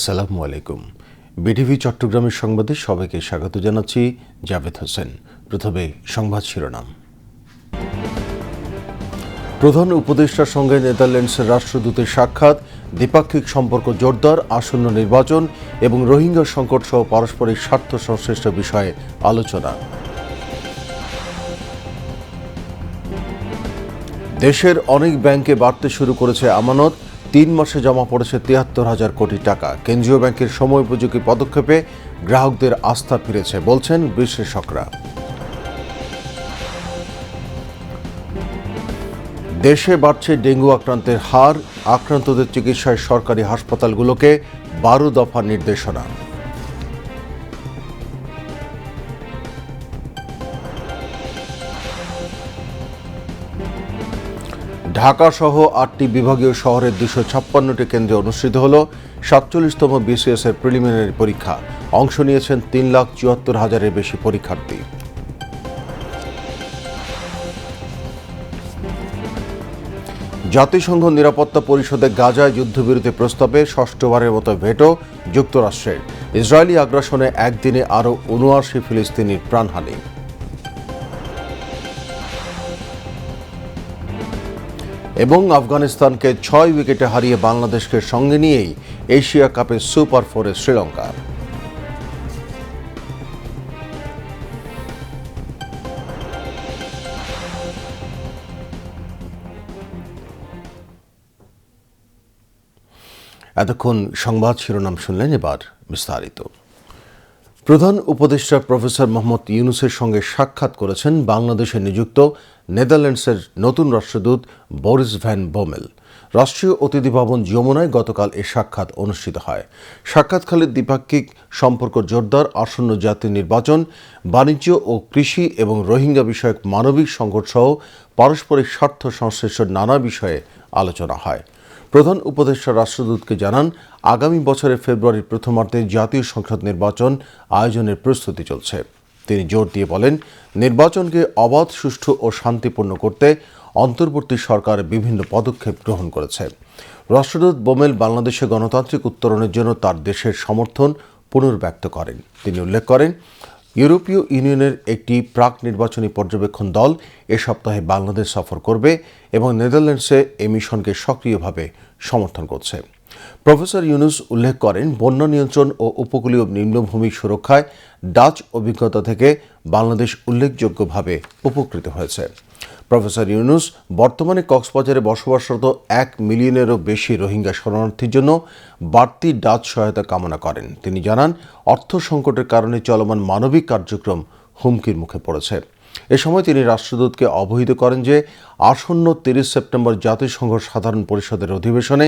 আসসালামু আলাইকুম। বিটিভি চট্টগ্রামের সংবাদে সবাইকে স্বাগত জানাচ্ছি জাভেদ হোসেন। প্রথমে সংবাদ শিরোনাম। প্রধান উপদেষ্টার সঙ্গে নেদারল্যান্ডসের রাষ্ট্রদূতের সাক্ষাৎ, দ্বিপাক্ষিক সম্পর্ক জোরদার, আসন্ন নির্বাচন এবং রোহিঙ্গা সংকট সহ পারস্পরিক স্বার্থ সংশ্লিষ্ট বিষয়ে আলোচনা। দেশের অনেক ব্যাংকে বাড়তে শুরু করেছে আমানত তিন মাসে জমা পড়েছে তিয়াত্তর হাজার কোটি টাকা। কেন্দ্রীয় ব্যাংকের সময় উপযোগী পদক্ষেপে গ্রাহকদের আস্থা ফিরেছে, বলছেন বিশ্লেষকরা। দেশে বাড়ছে ডেঙ্গু আক্রান্তের হার, আক্রান্তদের চিকিৎসায় সরকারি হাসপাতালগুলোকে বারো দফা নির্দেশনা। ঢাকা সহ আটটি বিভাগীয় শহরের দুশো ছাপ্পান্নটি কেন্দ্রে অনুষ্ঠিত হল সাতচল্লিশতম বিসিএস এর প্রিলিমিনারি পরীক্ষা। অংশ নিয়েছেন তিন লাখ চুয়াত্তর হাজারের বেশি পরীক্ষার্থী। জাতিসংঘ নিরাপত্তা পরিষদে গাজায় যুদ্ধবিরতি প্রস্তাবে ষষ্ঠবারের মতো ভেটো যুক্তরাষ্ট্রের। ইসরায়েলি আগ্রাসনে একদিনে আরও উনআশি ফিলিস্তিনির প্রাণহানি। এবং আফগানিস্তানকে ছয় উইকেটে হারিয়ে বাংলাদেশকে সঙ্গে নিয়েই এশিয়া কাপে সুপার ফোরে শ্রীলঙ্কা। এতক্ষণ সংবাদ শিরোনাম শুনলেন এবার বিস্তারিত। প্রধান উপদেষ্টা প্রফেসর মোহাম্মদ ইউনুসের সঙ্গে সাক্ষাৎ করেছেন বাংলাদেশে নিযুক্ত নেদারল্যান্ডসের নতুন রাষ্ট্রদূত বরিস ভ্যান বোমেল। রাষ্ট্রীয় অতিথি ভবন যমুনায় গতকাল এ সাক্ষাৎ অনুষ্ঠিত হয়। সাক্ষাৎকালে দ্বিপাক্ষিক সম্পর্ক জোরদার, আসন্ন জাতীয় নির্বাচন, বাণিজ্য ও কৃষি এবং রোহিঙ্গা বিষয়ক মানবিক সংকট সহ পারস্পরিক স্বার্থ সংশ্লিষ্ট নানা বিষয়ে আলোচনা হয়। প্রধান উপদেষ্টা রাষ্ট্রদূতকে জানান, আগামী বছরের ফেব্রুয়ারির প্রথমার্ধে জাতীয় সংসদ নির্বাচন আয়োজনের প্রস্তুতি চলছে। তিনি জোর দিয়ে বলেন, নির্বাচনকে অবাধ, সুষ্ঠু ও শান্তিপূর্ণ করতে অন্তর্বর্তী সরকার বিভিন্ন পদক্ষেপ গ্রহণ করেছে। রাষ্ট্রদূত বোমেল বাংলাদেশে গণতান্ত্রিক উত্তরণের জন্য তার দেশের সমর্থন পুনর্ব্যক্ত করেন। তিনি উল্লেখ করেন, ইউরোপীয় ইউনিয়নের একটি প্রাক নির্বাচনী পর্যবেক্ষণ দল এ সপ্তাহে বাংলাদেশ সফর করবে এবং নেদারল্যান্ডসে এ মিশনকে সক্রিয়ভাবে সমর্থন করছে। প্রফেসর ইউনুস উল্লেখ করেন, বন্যা নিয়ন্ত্রণ ও উপকূলীয় নিম্নভূমি সুরক্ষায় ডাচ অভিজ্ঞতা থেকে বাংলাদেশ উল্লেখযোগ্যভাবে উপকৃত হয়েছে। প্রফেসর ইউনুস, বর্তমানে কক্সবাজারে বসবাসরত এক মিলিয়নেরও বেশি রোহিঙ্গা শরণার্থীর জন্য বাড়তি ডাচ সহায়তা কামনা করেন। তিনি জানান, অর্থ সংকটের কারণে চলমান মানবিক কার্যক্রম হুমকির মুখে পড়েছে। এ সময় তিনি রাষ্ট্রদূতকে অবহিত করেন যে আসন্ন তিরিশ সেপ্টেম্বর জাতিসংঘ সাধারণ পরিষদের অধিবেশনে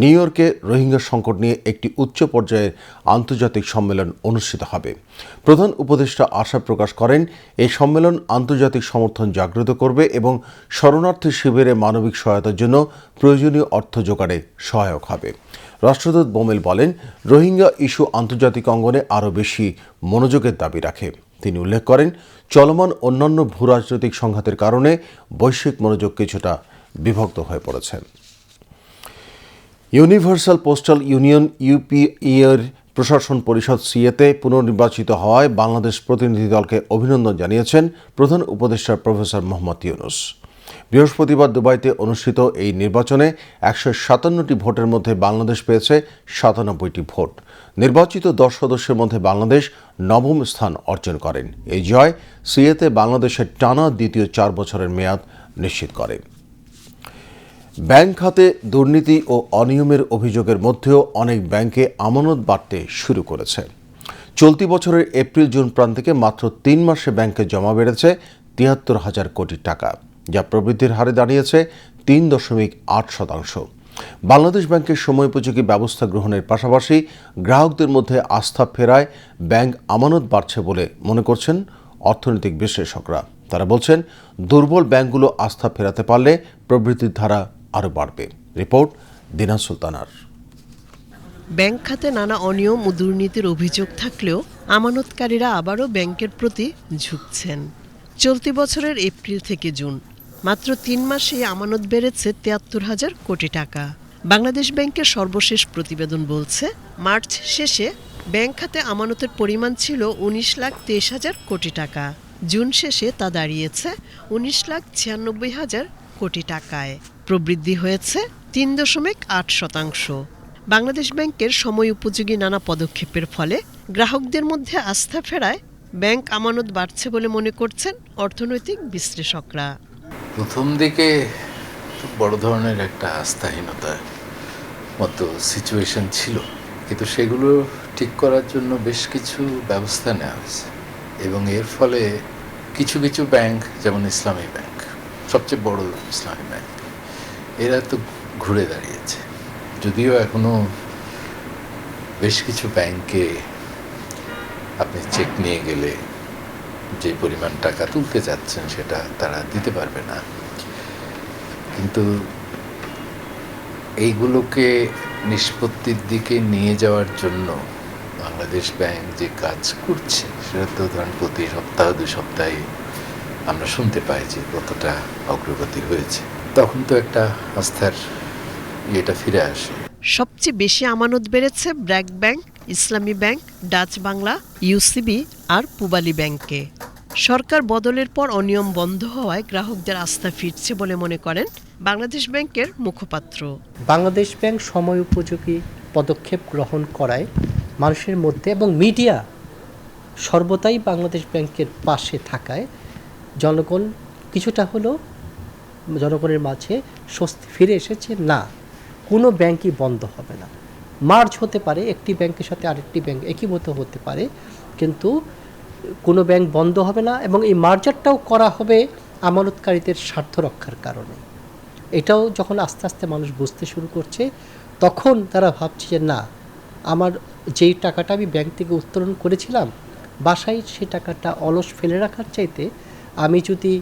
নিউ ইয়র্কে রোহিঙ্গা সংকট নিয়ে একটি উচ্চ পর্যায়ের আন্তর্জাতিক সম্মেলন অনুষ্ঠিত হবে। প্রধান উপদেষ্টা আশা প্রকাশ করেন এই সম্মেলন আন্তর্জাতিক সমর্থন জাগ্রত করবে এবং শরণার্থী শিবিরে মানবিক সহায়তার জন্য প্রয়োজনীয় অর্থ জোগাড়ে সহায়ক হবে। রাষ্ট্রদূত বোমেল বলেন, রোহিঙ্গা ইস্যু আন্তর্জাতিক অঙ্গনে আরও বেশি মনোযোগের দাবি রাখে। তিনি উল্লেখ করেন, চলমান অন্যান্য ভূরাজনৈতিক সংঘাতের কারণে বৈশ্বিক মনোযোগ কিছুটা বিভক্ত হয়ে পড়েছে। ইউনিভার্সাল পোস্টাল ইউনিয়ন ইউপিইয়ের প্রশাসন পরিষদ সিএতে পুনর্নির্বাচিত হওয়ায় বাংলাদেশ প্রতিনিধি দলকে অভিনন্দন জানিয়েছেন প্রধান উপদেষ্টা প্রফেসর মোহাম্মদ ইউনুস। বৃহস্পতিবার দুবাইতে অনুষ্ঠিত এই নির্বাচনে একশো সাতান্নটি ভোটের মধ্যে বাংলাদেশ পেয়েছে সাতানব্বইটি ভোট। নির্বাচিত দশ সদস্যের মধ্যে বাংলাদেশ নবম স্থান অর্জন করেন। এই জয় সিএতে বাংলাদেশের টানা দ্বিতীয় চার বছরের মেয়াদ নিশ্চিত করে। ব্যাংক খাতে দুর্নীতি ও অনিয়মের অভিযোগের মধ্যেও অনেক ব্যাংকে আমানত বাড়তে শুরু করেছে। চলতি বছরের এপ্রিল জুন প্রান্তিকে মাত্র তিন মাসে ব্যাংকে জমা বেড়েছে তিয়াত্তর হাজার কোটি টাকা, যা প্রবৃদ্ধির হারে দাঁড়িয়েছে তিন দশমিক আট শতাংশ। বাংলাদেশ ব্যাংকের সময়োপযোগী ব্যবস্থা গ্রহণের পাশাপাশি গ্রাহকদের মধ্যে আস্থা ফেরায় ব্যাংক আমানত বাড়ছে বলে মনে করছেন অর্থনৈতিক বিশ্লেষকরা। তারা বলছেন, দুর্বল ব্যাংকগুলো আস্থা ফেরাতে পারলে প্রবৃদ্ধির ধারা আরও বাড়বে। রিপোর্ট দিনা সুলতানার। ব্যাংক খাতে নানা অনিয়ম ও দুর্নীতির অভিযোগ থাকলেও আমানতকারীরা আবারও ব্যাংকের প্রতি ঝুঁকছেন। চলতি বছরের এপ্রিল থেকে জুন মাত্র তিন মাসে আমানত বেড়েছে তিয়াত্তর হাজার কোটি টাকা। বাংলাদেশ ব্যাংকের সর্বশেষ প্রতিবেদন বলছে, মার্চ শেষে ব্যাংক খাতে আমানতের পরিমাণ ছিল উনিশ লাখ তেইশ হাজার কোটি টাকা। জুন শেষে তা দাঁড়িয়েছে উনিশ লাখ ছিয়ানব্বই হাজার কোটি টাকায়। প্রবৃদ্ধি হয়েছে তিন দশমিক আট শতাংশ। বাংলাদেশ ব্যাংকের সময় উপযোগী নানা পদক্ষেপের ফলে গ্রাহকদের মধ্যে আস্থা ফেরায় ব্যাংক আমানত বাড়ছে বলে মনে করছেন অর্থনৈতিক বিশ্লেষকরা। প্রথম দিকে বড় ধরনের একটা আস্থাহীনতার মতো সিচুয়েশন ছিল। কিন্তু সেগুলো ঠিক করার জন্য বেশ কিছু ব্যবস্থা নেওয়া হয়েছে। এবং এর ফলে কিছু কিছু ব্যাংক যেমন ইসলামী ব্যাংক সবচেয়ে বড় ইসলামী ব্যাংক এরা তো ঘুরে দাঁড়িয়েছে। যদিও এখনও বেশ কিছু ব্যাংকে আপনি চেক নিয়ে গেলে যে পরিমাণ টাকা তুলতে যাচ্ছেন সেটা তারা দিতে পারবে না। কিন্তু এইগুলোকে নিষ্পত্তির দিকে নিয়ে যাওয়ার জন্য বাংলাদেশ ব্যাংক যে কাজ করছে, সেটা তো ধরেন প্রতি সপ্তাহ দু সপ্তাহে আমরা শুনতে পাই যে কতটা অগ্রগতি হয়েছে। তখন তো একটা আস্থার ইয়েটা ফিরে আসে। সবচেয়ে বেশি আমানত বেড়েছে BRAC bank Islami bank, Dutch Bangla UCB আর পুবালি ব্যাংকে। সরকার বদলের পর অনিয়ম বন্ধ হওয়ায় গ্রাহকদের আস্থা ফিরছে বলে মনে করেন বাংলাদেশ ব্যাংকের মুখপাত্র। বাংলাদেশ ব্যাংক সময় উপযোগী পদক্ষেপ গ্রহণ করায় মানুষের মধ্যে এবং মিডিয়া সর্বদাই বাংলাদেশ ব্যাংকের পাশে থাকায় জনগণ কিছুটা হলেও জনগণের মাঝে স্বস্তি ফিরে এসেছে। না, কোনো ব্যাংকই বন্ধ হবে না। মার্চ হতে পারে, একটি ব্যাংকের সাথে আরেকটি ব্যাংক একীভূত হতে পারে, কিন্তু কোনো ব্যাংক বন্ধ হবে না এবং এই মার্জারটাও করা হবে আমানতকারীদের স্বার্থ রক্ষার কারণে। এটাও যখন আস্তে আস্তে মানুষ বুঝতে শুরু করছে, তখন তারা ভাবছে যে, না, আমার যেই টাকাটা আমি ব্যাংক থেকে উত্তোলন করেছিলাম, বাসায় সে টাকাটা অলস ফেলে রাখার চাইতে আমি যদি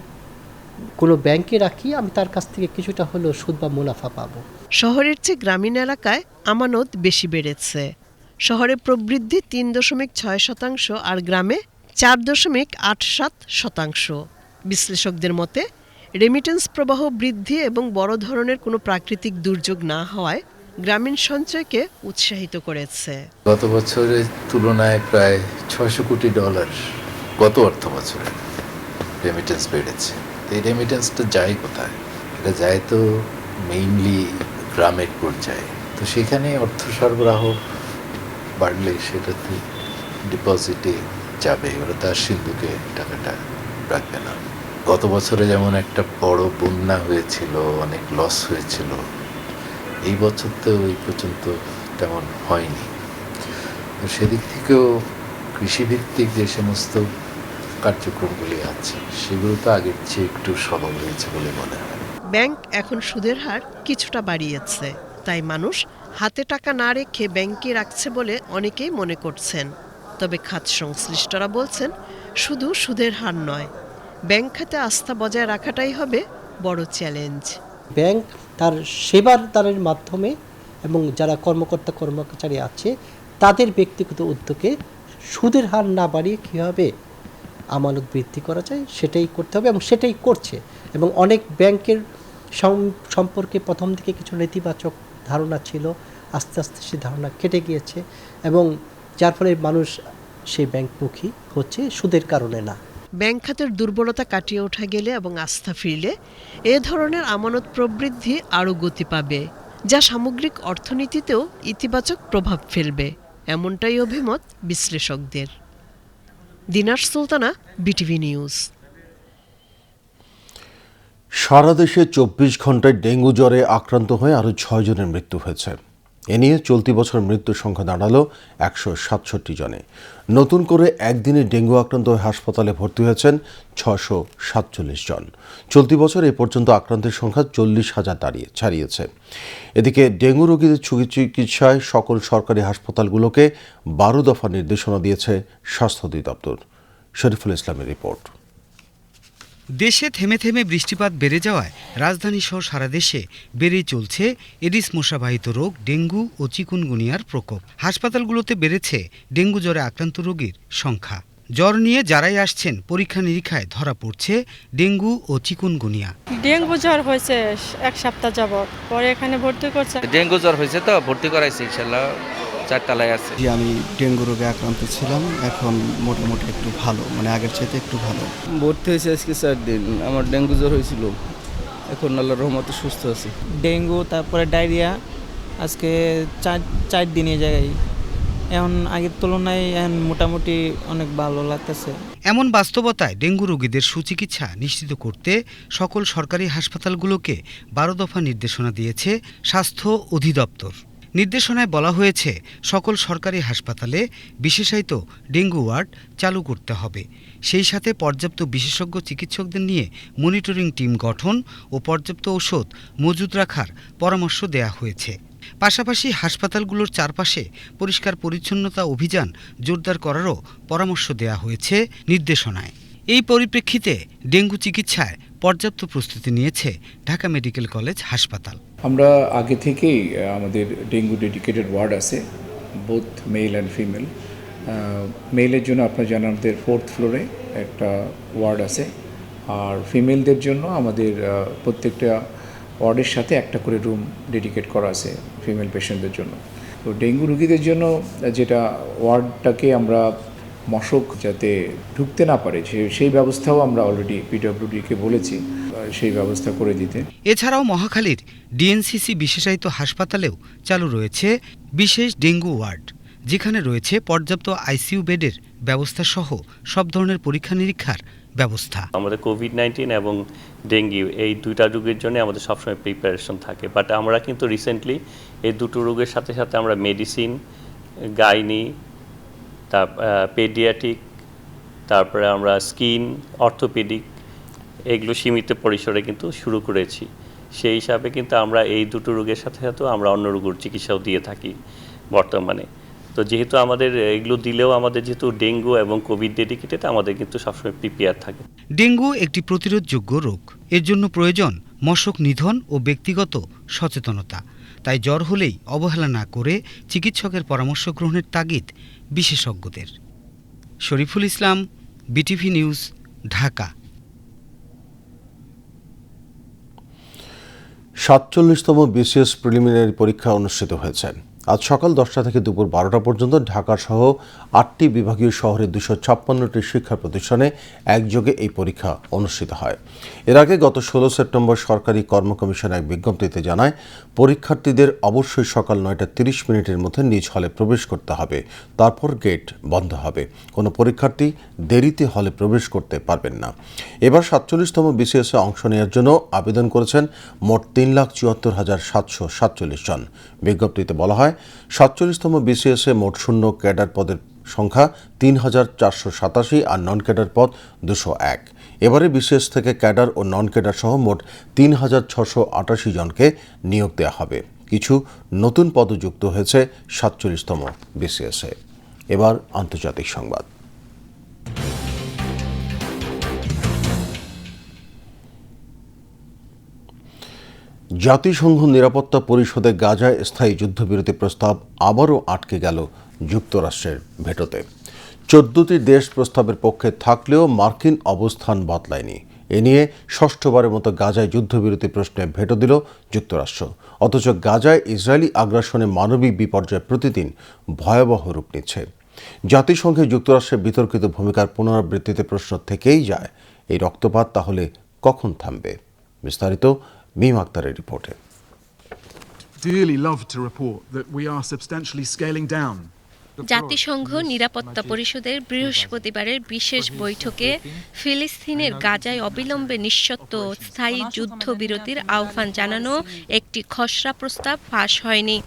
কোনো ব্যাংকে রাখি, আমি তার কাছ থেকে কিছুটা হলেও সুদ বা মুনাফা পাবো। শহরের চেয়ে গ্রামীণ এলাকায় আমানত বেশি বেড়েছে। শহরে প্রবৃদ্ধি তিন দশমিক ছয় শতাংশ আর গ্রামে চার দশমিক আট সাত শতাংশ। বিশ্লেষকদের মতে রেমিটেন্স প্রবাহ বৃদ্ধি এবং বড় ধরনের কোনো প্রাকৃতিক দুর্যোগ না হওয়ায় গ্রামীণ সঞ্চয়কে উৎসাহিত করেছে। গত বছরের তুলনায় প্রায় ছয়শো কোটি ডলার গত অর্থ বছরে রেমিটেন্স বেড়েছে। এই রেমিটেন্সটা যায় কোথায়? এটা যায় তো মেইনলি গ্রামের পর্যায়ে। তো সেখানে অর্থ সরবরাহ বাড়লে সেটা তো ডিপোজিটে যাবে ওরা তার সিন্ধুকে টাকাটা রাখবে না। গত বছরে যেমন একটা বড় বন্যা হয়েছিল, অনেক লস হয়েছিল, এই বছর তো ওই পর্যন্ত তেমন হয়নি। তো সেদিক থেকেও কৃষিভিত্তিক যে সমস্ত কার্যক্রমগুলি আছে, সেগুলো তো আগের চেয়ে একটু সবল হয়েছে বলে মনে হয়। ব্যাংক এখন সুদের হার কিছুটা বাড়িয়েছে। তাই মানুষ হাতে টাকা না রেখে ব্যাংকে রাখছে বলে অনেকেই মনে করছেন। তবে খাত সংশ্লিষ্টরা বলছেন, শুধু সুদের হার নয়, ব্যাংক খাতে আস্থা বজায় রাখাটাই হবে বড় চ্যালেঞ্জ। ব্যাংক তার সেবার দ্বারের মাধ্যমে এবং যারা কর্মকর্তা কর্মচারী আছে, তাদের ব্যক্তিগত উদ্যোগে সুদের হার না বাড়িয়ে কীভাবে আমানত বৃদ্ধি করা যায়, সেটাই করতে হবে এবং সেটাই করছে। এবং অনেক ব্যাংকের সম্পর্কে প্রথম থেকে কিছু নেতিবাচক ধারণা ছিল, আস্তে আস্তে সে ধারণা কেটে গিয়েছে এবং যার ফলে মানুষ সেই ব্যাংকমুখী হচ্ছে সুদের কারণে না। ব্যাংক খাতের দুর্বলতা কাটিয়ে ওঠা গেলে এবং আস্থা ফিরলে এ ধরনের আমানত প্রবৃদ্ধি আরও গতি পাবে, যা সামগ্রিক অর্থনীতিতেও ইতিবাচক প্রভাব ফেলবে, এমনটাই অভিমত বিশ্লেষকদের। Dinar Sultana, BTV news. সারা দেশে চব্বিশ ঘন্টায় ডেঙ্গু জ্বরে আক্রান্ত হয়ে আরও জনের মৃত্যু হয়েছে। এ নিয়ে চলতি বছর মৃত্যুর সংখ্যা দাঁড়াল একশো সাতষট্টি জনে। নতুন করে একদিনে ডেঙ্গু আক্রান্ত হয়ে হাসপাতালে ভর্তি হয়েছেন ছশো সাতচল্লিশ জন। চলতি বছর এ পর্যন্ত আক্রান্তের সংখ্যা চল্লিশ হাজার দাঁড়িয়ে ছাড়িয়েছে। এদিকে ডেঙ্গু রোগীদের চিকিৎসায় সকল সরকারি হাসপাতালগুলোকে বারো দফা নির্দেশনা দিয়েছে স্বাস্থ্য অধিদপ্তর। শরীফুল ইসলামের রিপোর্ট। দেশে থেমে থেমে বৃষ্টিপাত বেড়ে যাওয়ায় রাজধানী সহ সারা দেশে বেড়েই চলছে এডিস মশাবাহিত রোগ ডেঙ্গু ও চিকুনগুনিয়ার প্রকোপ। হাসপাতালগুলোতে বেড়েছে ডেঙ্গু জ্বরে আক্রান্ত রোগীর সংখ্যা। জ্বর নিয়ে যারাই আসছেন পরীক্ষা নিরীক্ষায় ধরা পড়ছে ডেঙ্গু ও চিকুনগুনিয়া। ডেঙ্গু জ্বর হয়েছে এক সপ্তাহ যাবত পরে এখানে ভর্তি করছে। ডেঙ্গু জ্বর হয়েছে তো ভর্তি করাইছি ইনশাল্লাহ। চারতলায় আছে। যে আমি ডেঙ্গু রোগে আক্রান্ত ছিলাম এখন মোটামুটি একটু ভালো মানে আগের চাইতে একটু ভালো। ভর্তি হয়েছে আজকে চার দিন আমার ডেঙ্গু জ্বর হয়েছিল। এখন আল্লাহর রহমতে সুস্থ আছি। ডেঙ্গু তারপরে ডায়রিয়া আজকে চার চার দিনের জায়গায়। এখন আগের তুলনায় এখন মোটামুটি অনেক ভালো লাগতেছে। এমন বাস্তবতায় ডেঙ্গু রোগীদের সুচিকিৎসা নিশ্চিত করতে সকল সরকারি হাসপাতালগুলোকে বারো দফা নির্দেশনা দিয়েছে স্বাস্থ্য অধিদপ্তর। নির্দেশনায় বলা হয়েছে, সকল সরকারি হাসপাতালে বিশেষায়িত ডেঙ্গু ওয়ার্ড চালু করতে হবে। সেই সাথে পর্যাপ্ত বিশেষজ্ঞ চিকিৎসকদের নিয়ে মনিটরিং টিম গঠন ও পর্যাপ্ত ঔষধ মজুদ রাখার পরামর্শ দেয়া হয়েছে। পাশাপাশি হাসপাতালগুলোর চারপাশে পরিষ্কার পরিচ্ছন্নতা অভিযান জোরদার করারও পরামর্শ দেয়া হয়েছে নির্দেশনায়। এই পরিপ্রেক্ষিতে ডেঙ্গু চিকিৎসায় পর্যাপ্ত প্রস্তুতি নিয়েছে ঢাকা মেডিকেল কলেজ হাসপাতাল। আমরা আগে থেকেই আমাদের ডেঙ্গু ডেডিকেটেড ওয়ার্ড আছে, বোথ মেল অ্যান্ড ফিমেল। মেলের জন্য আপনার জানেন আমাদের ফোর্থ ফ্লোরে একটা ওয়ার্ড আছে, আর ফিমেলদের জন্য আমাদের প্রত্যেকটা ওয়ার্ডের সাথে একটা করে রুম ডেডিকেট করা আছে ফিমেল পেশেন্টদের জন্য। তো ডেঙ্গু রুগীদের জন্য যেটা ওয়ার্ডটাকে আমরা মশক যাতে ঢুকতে না পারে সে- সেই ব্যবস্থাও আমরা অলরেডি পিডব্লিউডিকে বলেছি সেই ব্যবস্থা করে দিতে। এছাড়াও মহাখালীর ডিএনসিসি বিশেষায়িত হাসপাতালেও চালু রয়েছে বিশেষ ডেঙ্গু ওয়ার্ড যেখানে রয়েছে পর্যাপ্ত আইসিইউ বেডের ব্যবস্থা সহ সব ধরনের পরীক্ষা নিরীক্ষার ব্যবস্থা। আমাদের কোভিড নাইন্টিন এবং ডেঙ্গি এই দুইটা রোগের জন্য আমাদের সবসময় প্রিপারেশন থাকে। বাট আমরা কিন্তু রিসেন্টলি এই দুটো রোগের সাথে সাথে আমরা মেডিসিন গাইনি তার পেডিয়াটিক তারপরে আমরা স্কিন অর্থোপেডিক এগুলো সীমিত পরিসরে কিন্তু শুরু করেছি। সেই হিসাবে কিন্তু আমরা এই দুটো রোগের সাথে সাথেও আমরা অন্য রোগের চিকিৎসাও দিয়ে থাকি বর্তমানে। তো যেহেতু আমাদের, এগুলো দিলেও আমাদের যেহেতু ডেঙ্গু এবং কোভিড ডেডিকেটেড আমাদের কিন্তু সবসময় প্রিপেয়ার থাকে। ডেঙ্গু একটি প্রতিরোধযোগ্য রোগ। এর জন্য প্রয়োজন মশক নিধন ও ব্যক্তিগত সচেতনতা। তাই জ্বর হলেই অবহেলা না করে চিকিৎসকের পরামর্শ গ্রহণের তাগিদ বিশেষজ্ঞদের। Shariful Islam BTV news Dhaka. সাতচল্লিশতম বিসিএস প্রিলিমিনারি পরীক্ষা অনুষ্ঠিত হয়েছে। আজ সকাল দশটা থেকে দুপুর বারোটা পর্যন্ত ঢাকা সহ আটটি বিভাগীয় শহরে দুশো ছাপ্পান্নটি শিক্ষা প্রতিষ্ঠানে একযোগে এই পরীক্ষা অনুষ্ঠিত হয়। এর আগে গত ষোলো সেপ্টেম্বর সরকারি কর্ম কমিশন এক বিজ্ঞপ্তিতে জানায়, পরীক্ষার্থীদের অবশ্যই সকাল নয়টা তিরিশ মিনিটের মধ্যে নিজ হলে প্রবেশ করতে হবে। তারপর গেট বন্ধ হবে। কোনো পরীক্ষার্থী দেরিতে হলে প্রবেশ করতে পারবেন না। এবার সাতচল্লিশতম বিসিএসে অংশ নেওয়ার জন্য আবেদন করেছেন মোট তিন লাখ চুয়াত্তর হাজার সাতশো সাতচল্লিশ জন। বিজ্ঞপ্তিতে বলা হয় সাতচল্লিশতম বিসিএসে মোট শূন্য ক্যাডার পদের সংখ্যা তিন হাজার চারশো সাতাশি আর নন ক্যাডার পদ দুশো এক। এবারে বিসিএস থেকে ক্যাডার ও নন ক্যাডার সহ মোট তিন হাজার ছশো আটাশি জনকে নিয়োগ দেওয়া হবে। কিছু নতুন পদ যুক্ত হয়েছে সাতচল্লিশতম বিসিএসে এবার আন্তর্জাতিক সংবাদ। জাতিসংঘ নিরাপত্তা পরিষদে গাজায় স্থায়ী যুদ্ধবিরতি প্রস্তাব আবারও আটকে গেল যুক্তরাষ্ট্রের ভেটোতে। চোদ্দটি দেশ প্রস্তাবের পক্ষে থাকলেও মার্কিন অবস্থান বদলায়নি। এ নিয়ে ষষ্ঠবারের মতো গাজায় যুদ্ধবিরতি প্রশ্নে ভেটো দিল যুক্তরাষ্ট্র। অথচ গাজায় ইসরায়েলি আগ্রাসনে মানবিক বিপর্যয় প্রতিদিন ভয়াবহ রূপ নিচ্ছে। জাতিসংঘে যুক্তরাষ্ট্রের বিতর্কিত ভূমিকার পুনরাবৃত্তিতে প্রশ্ন থেকেই যায়, এই রক্তপাত তাহলে কখন থামবে? বিস্তারিত মিম আক্তারের রিপোর্টে dearly love to report that we are substantially scaling down জাতিসংঘ নিরাপত্তা পরিষদের বৃহস্পতিবারের বিশেষ বৈঠকে ফিলিস্তিনের গাজায় অবিলম্বে নিঃশর্ত ও স্থায়ী যুদ্ধবিরতির আহ্বান জানানো একটি খসড়া প্রস্তাব ফাঁস হয়নি।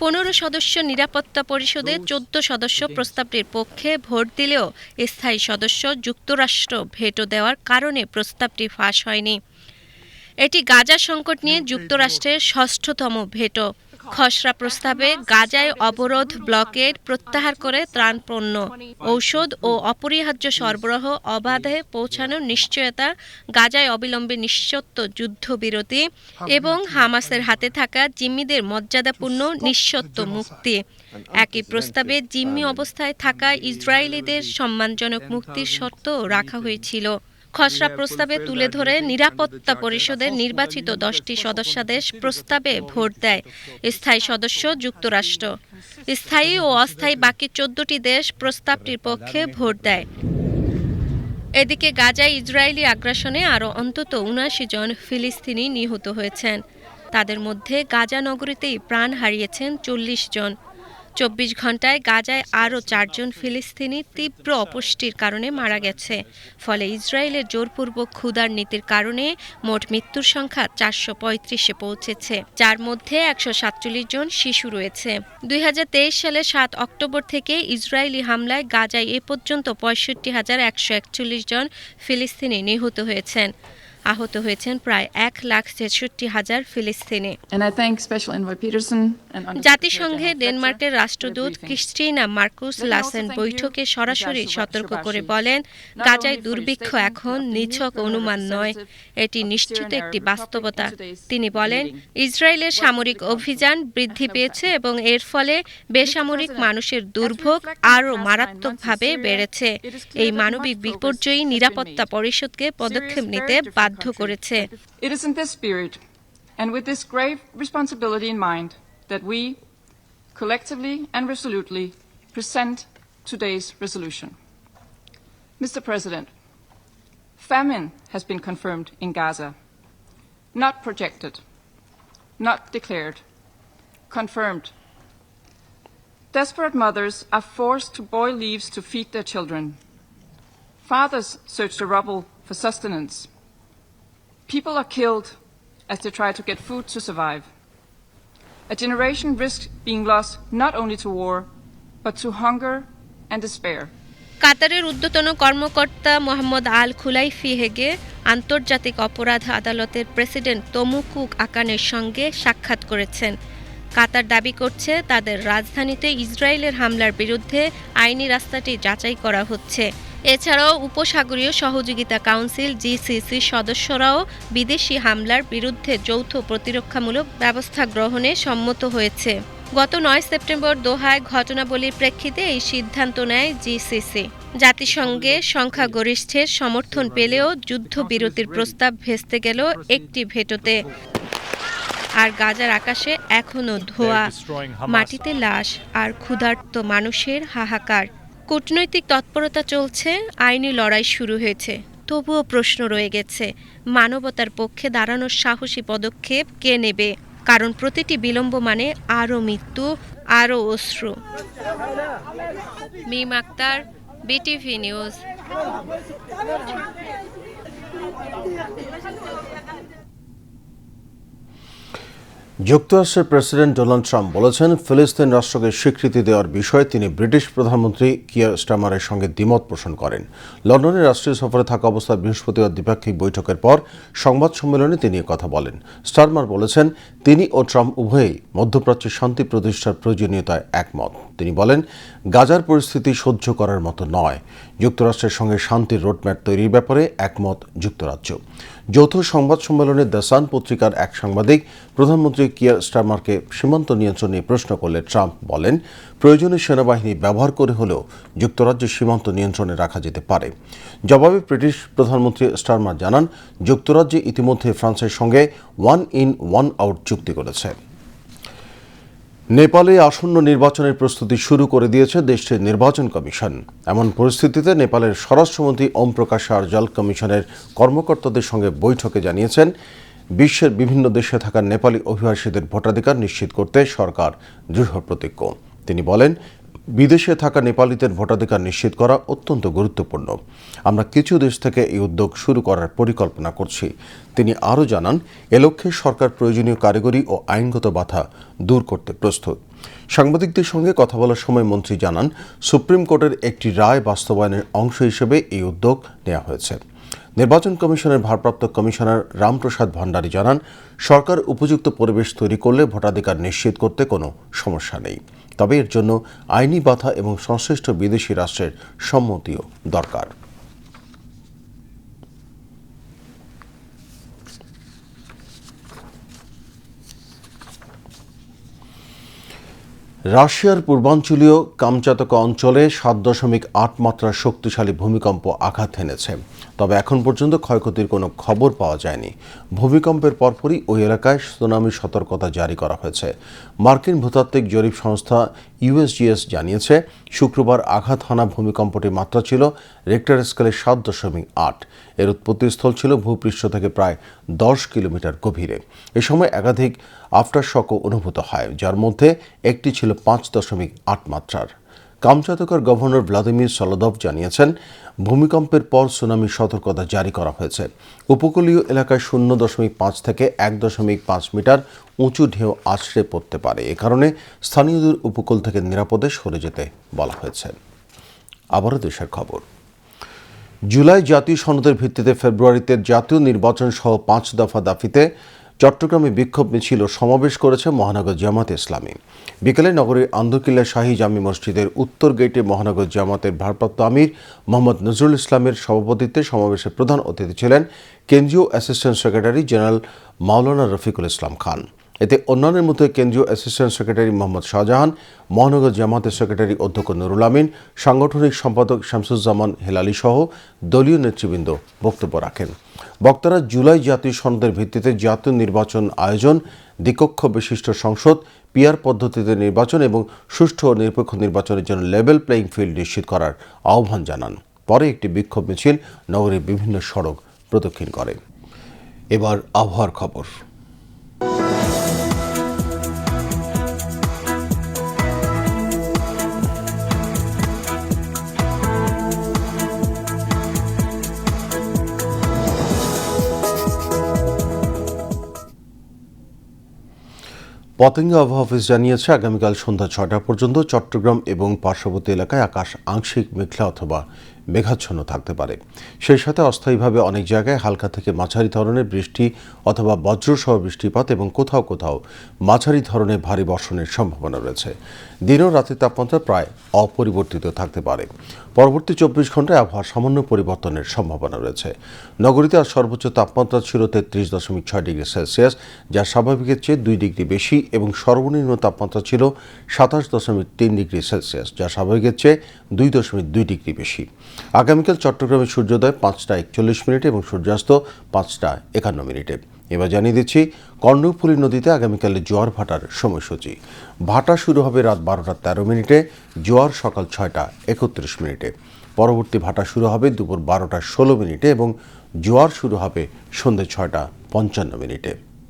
পনেরো সদস্য নিরাপত্তা পরিষদের চোদ্দ সদস্য প্রস্তাবটির পক্ষে ভোট দিলেও স্থায়ী সদস্য যুক্তরাষ্ট্র ভেটো দেওয়ার কারণে প্রস্তাবটি ফাঁস হয়নি। এটি গাজা সংকট নিয়ে যুক্তরাষ্ট্রের ষষ্ঠতম ভেটো। খসড়া প্রস্তাবে গাজায় অবরোধ ব্লকের প্রত্যাহার করে ত্রাণপণ্য, ঔষধ ও অপরিহার্য সরবরাহ অবাধে পৌঁছানোর নিশ্চয়তা, গাজায় অবিলম্বে নিঃশর্ত যুদ্ধবিরতি এবং হামাসের হাতে থাকা জিম্মিদের মর্যাদাপূর্ণ নিঃশর্ত মুক্তি। একই প্রস্তাবে জিম্মি অবস্থায় থাকা ইসরায়েলিদের সম্মানজনক মুক্তির শর্তও রাখা হয়েছিল। খসড়া প্রস্তাবে তুলে ধরে নিরাপত্তা পরিষদের নির্বাচিত দশটি সদস্যাদেশ প্রস্তাবে ভোট দেয়। স্থায়ী সদস্য যুক্তরাষ্ট্র। স্থায়ী ও অস্থায়ী বাকি চোদ্দটি দেশ প্রস্তাবটির পক্ষে ভোট দেয়। এদিকে গাজায় ইসরায়েলি আগ্রাসনে আরও অন্তত উনআশি জন ফিলিস্তিনি নিহত হয়েছেন। তাদের মধ্যে গাজা নগরীতেই প্রাণ হারিয়েছেন চল্লিশ জন। চব্বিশ ঘন্টায় গাজায় আরও চারজন ফিলিস্তিনি তীব্র অপুষ্টির কারণে মারা গেছে। ফলে ইসরায়েলের জোরপূর্বক ক্ষুধার নীতির কারণে মোট মৃত্যুর সংখ্যা চারশো পঁয়ত্রিশে পৌঁছেছে, যার মধ্যে একশো সাতচল্লিশ জন শিশু রয়েছে। দুই হাজার তেইশ সালে সাত অক্টোবর থেকে ইসরায়েলি হামলায় গাজায় এ পর্যন্ত পঁয়ষট্টি হাজার একশো একচল্লিশ জন ফিলিস্তিনি নিহত হয়েছেন। আহত হয়েছেন প্রায় এক লাখ ছেষট্টি হাজার ফিলিস্তিনি। জাতিসংঘে ডেনমার্কের রাষ্ট্রদূত ক্রিস্টিনা মার্কুস লাসেন বৈঠকে সরাসরি সতর্ক করে বলেন গাজায় দুর্ভিক্ষ এখন নিছক অনুমান নয়। এটি নিশ্চিত একটি বাস্তবতা। তিনি বলেন ইসরায়েলের সামরিক অভিযান বৃদ্ধি পেয়েছে এবং এর ফলে বেসামরিক মানুষের দুর্ভোগ আরও মারাত্মকভাবে বেড়েছে। এই মানবিক বিপর্যয়ী নিরাপত্তা পরিষদকে পদক্ষেপ নিতে বাধ্য করেছে It is in this spirit and with this grave responsibility in mind that we, collectively and resolutely, present today's resolution. Mr. President, famine has been confirmed in Gaza, not projected, not declared, confirmed. Desperate mothers are forced to boil leaves to feed their children. Fathers search the rubble for sustenance. People are killed as they try to get food to survive. A generation risks being lost not only to war, but to hunger and despair. কাতারের ঊর্ধ্বতন কর্মকর্তা মোহাম্মদ আল খুলাইফি হেগে আন্তর্জাতিক অপরাধ আদালতের president তমুকুক আকানের সঙ্গে সাক্ষাৎ করেছেন কাতার দাবি করছে তাদের রাজধানীতে ইসরায়েলের হামলার বিরুদ্ধে আইনি রাস্তাটি যাচাই করা হচ্ছে এছাড়াও উপসাগরীয় সহযোগিতা কাউন্সিল জিসিসি সদস্যরাও বিদেশি হামলার বিরুদ্ধে যৌথ প্রতিরক্ষামূলক ব্যবস্থা গ্রহণে সম্মত হয়েছে। গত নয় সেপ্টেম্বর দোহায় ঘটনাবলীর প্রেক্ষিতে এই সিদ্ধান্ত নেয় জিসিসি। জাতিসংঘে সংখ্যাগরিষ্ঠের সমর্থন পেলেও যুদ্ধবিরতির প্রস্তাব ভেস্তে গেল একটি ভেটোতে। আর গাজার আকাশে এখনও ধোয়া। মাটিতে লাশ আর ক্ষুধার্ত মানুষের হাহাকার। কূটনৈতিক তৎপরতা চলছে, আইনি লড়াই শুরু হয়েছে। তবুও প্রশ্ন রয়ে গেছে, মানবতার পক্ষে দাঁড়ানোর সাহসী পদক্ষেপ কে নেবে? কারণ প্রতিটি বিলম্ব মানে আরও মৃত্যু, আরও অশ্রু। Mim Akter, BTV news. যুক্তরাষ্ট্রের প্রেসিডেন্ট ডোনাল্ড ট্রাম্প বলেছেন, ফিলিস্তিন রাষ্ট্রকে স্বীকৃতি দেওয়ার বিষয়ে তিনি ব্রিটিশ প্রধানমন্ত্রী কিয়ার স্টামারের সঙ্গে দ্বিমত পোষণ করেন। লন্ডনে রাষ্ট্রীয় সফরে থাকা অবস্থায় বৃহস্পতিবার দ্বিপাক্ষিক বৈঠকের পর সংবাদ সম্মেলনে তিনি কথা বলেন। স্টারমার বলেছেন, তিনি ও ট্রাম্প উভয়েই মধ্যপ্রাচ্যে শান্তি প্রতিষ্ঠার প্রয়োজনীয়তায় একমত। তিনি বলেন, গাজার পরিস্থিতি সহ্য করার মতো নয়। যুক্তরাষ্ট্রের সঙ্গে শান্তির রোডম্যাপ তৈরির ব্যাপারে একমত যুক্তরাজ্য। যৌথ সংবাদ সম্মেলনে দ্য সান পত্রিকার এক সাংবাদিক প্রধানমন্ত্রী কিয়ার স্টারমারকে সীমান্ত নিয়ন্ত্রণ নিয়ে প্রশ্ন করলে ট্রাম্প বলেন প্রয়োজনে সেনাবাহিনী ব্যবহার করে হলেও যুক্তরাজ্য সীমান্ত নিয়ন্ত্রণে রাখা যেতে পারে। জবাবে ব্রিটিশ প্রধানমন্ত্রী স্টারমার জানান, যুক্তরাজ্যে ইতিমধ্যে ফ্রান্সের সঙ্গে ওয়ান ইন ওয়ান আউট চুক্তি করেছে। নেপালে আসন্ন নির্বাচনের প্রস্তুতি শুরু করে দিয়েছে দেশটির নির্বাচন কমিশন। এমন পরিস্থিতিতে নেপালের স্বরাষ্ট্রমন্ত্রী ওম প্রকাশ জল কমিশনের কর্মকর্তাদের সঙ্গে বৈঠকে জানিয়েছেন, বিশ্বের বিভিন্ন দেশে থাকা নেপালি অভিবাসীদের ভোটাধিকার নিশ্চিত করতে সরকার দৃঢ় প্রতিজ্ঞ তিনি বলেন বিদেশে থাকা নেপালিদের ভোটাধিকার নিশ্চিত করা অত্যন্ত গুরুত্বপূর্ণ। আমরা কিছু দেশ থেকে এই উদ্যোগ শুরু করার পরিকল্পনা করছি। তিনি আরও জানান, এ লক্ষ্যে সরকার প্রয়োজনীয় কারিগরি ও আইনগত বাধা দূর করতে প্রস্তুত। সাংবাদিকদের সঙ্গে কথা বলার সময় মন্ত্রী জানান, সুপ্রিম কোর্টের একটি রায় বাস্তবায়নের অংশ হিসেবে এই উদ্যোগ নেওয়া হয়েছে। নির্বাচন কমিশনের ভারপ্রাপ্ত কমিশনার রামপ্রসাদ ভান্ডারী জানান, সরকার উপযুক্ত পরিবেশ তৈরি করলে ভোটাধিকার নিশ্চিত করতে কোনো সমস্যা নেই। তবে এর জন্য আইনি বাধা এবং সংশ্লিষ্ট বিদেশি রাষ্ট্রের সম্মতিও দরকার। রাশিয়ার পূর্বাঞ্চলীয় কামচাতকা অঞ্চলে সাত দশমিক আট মাত্রার শক্তিশালী ভূমিকম্প আঘাত হেনেছে। তবে এখন পর্যন্ত ক্ষয়ক্ষতির কোনো খবর পাওয়া যায়নি। ভূমিকম্পের পরপরই ওই এলাকায় সুনামি সতর্কতা জারি করা হয়েছে। মার্কিন ভূতাত্ত্বিক জরিপ সংস্থা ইউএসজিএস জানিয়েছে, শুক্রবার আঘাত হানা ভূমিকম্পটির মাত্রা ছিল রেক্টার স্কেলে সাত দশমিক আট। এর উৎপত্তিস্থল ছিল ভূপৃষ্ঠ থেকে প্রায় দশ কিলোমিটার গভীরে। এ সময় একাধিক আফটার শকও অনুভূত হয়, যার মধ্যে একটি ছিল পাঁচ দশমিক আট মাত্রার। কামচাতকার গভর্নর ভ্লাদিমির সলদভ জানিয়েছেন, ভূমিকম্পের পর সুনামি সতর্কতা জারি করা হয়েছে। উপকূলীয় এলাকায় শূন্য দশমিক পাঁচ থেকে এক দশমিক পাঁচ মিটার উঁচু ঢেউ আছড়ে পড়তে পারে। এ কারণে স্থানীয়দের উপকূল থেকে নিরাপদে সরে যেতে বলা হয়েছে। আবারও দেশের খবর। জুলাই জাতীয় সনদের ভিত্তিতে ফেব্রুয়ারিতে জাতীয় নির্বাচন সহ পাঁচ দফা দাবিতে চট্টগ্রামে বিক্ষোভ মিছিল ও সমাবেশ করেছে মহানগর জামাত ইসলামী। বিকেলে নগরীর আন্দরকিল্লা শাহী জামি মসজিদের উত্তর গেটে মহানগর জামাতের ভারপ্রাপ্ত আমির মোহাম্মদ নজরুল ইসলামের সভাপতিত্বে সমাবেশে প্রধান অতিথি ছিলেন কেন্দ্রীয় assistant secretary general Maulana Rafiqul Islam Khan. এতে অন্যান্যের মধ্যে কেন্দ্রীয় অ্যাসিস্ট্যান্ট সেক্রেটারি মোহাম্মদ শাহজাহান, মহানগর জামাতের সেক্রেটারি অধ্যক্ষ নুরুল আমিন, সাংগঠনিক সম্পাদক শামসুজ্জামান হেলালি সহ দলীয় নেতৃবৃন্দ বক্তব্য রাখেন। বক্তারা জুলাই জাতীয় সনদের ভিত্তিতে জাতীয় নির্বাচন আয়োজন, দ্বিকক্ষ বিশিষ্ট সংসদ পিয়ার পদ্ধতিতে নির্বাচন এবং সুষ্ঠু ও নিরপেক্ষ নির্বাচনের জন্য লেভেল প্লেয়িং ফিল্ড নিশ্চিত করার আহ্বান জানান। পরে একটি বিক্ষোভ মিছিল নগরীর বিভিন্ন সড়ক প্রদক্ষিণ করে। এবার আবহাওয়ার খবর। পতেঙ্গা আবহাওয়া অফিস জানিয়েছে, আগামীকাল সন্ধ্যা ছটা পর্যন্ত চট্টগ্রাম এবং পার্শ্ববর্তী এলাকায় আকাশ আংশিক মেঘলা অথবা মেঘাচ্ছন্ন থাকতে পারে। সেই সাথে অস্থায়ীভাবে অনেক জায়গায় হালকা থেকে মাঝারি ধরনের বৃষ্টি অথবা বজ্রসহ বৃষ্টিপাত এবং কোথাও কোথাও মাঝারি ধরনের ভারী বর্ষণের সম্ভাবনা রয়েছে। দিন ও রাতের তাপমাত্রা প্রায় অপরিবর্তিত থাকতে পারে। পরবর্তী চব্বিশ ঘন্টায় আবহাওয়া সামান্য পরিবর্তনের সম্ভাবনা রয়েছে। নগরীতে আজ সর্বোচ্চ তাপমাত্রা ছিল তেত্রিশ দশমিক ছয় ডিগ্রি সেলসিয়াস, যা স্বাভাবিকের চেয়ে দুই ডিগ্রি বেশি এবং সর্বনিম্ন তাপমাত্রা ছিল সাতাশ দশমিক তিন ডিগ্রি সেলসিয়াস, যা স্বাভাবিকের চেয়ে দুই দশমিক দুই ডিগ্রি বেশি। আগামীকাল চট্টগ্রামে সূর্যোদয় পাঁচটা একচল্লিশ মিনিটে এবং সূর্যাস্ত পাঁচটা একান্ন মিনিটে। এবার জানিয়ে দিচ্ছি, কর্ণফুলী নদীতে আগামীকালে জোয়ার ভাটার সময়সূচি। ভাটা শুরু হবে রাত বারোটা তেরো মিনিটে, জোয়ার সকাল ছয়টা একত্রিশ মিনিটে। পরবর্তী ভাটা শুরু হবে দুপুর বারোটা ষোলো মিনিটে এবং জোয়ার শুরু হবে সন্ধ্যে ছয়টা পঞ্চান্ন মিনিটে।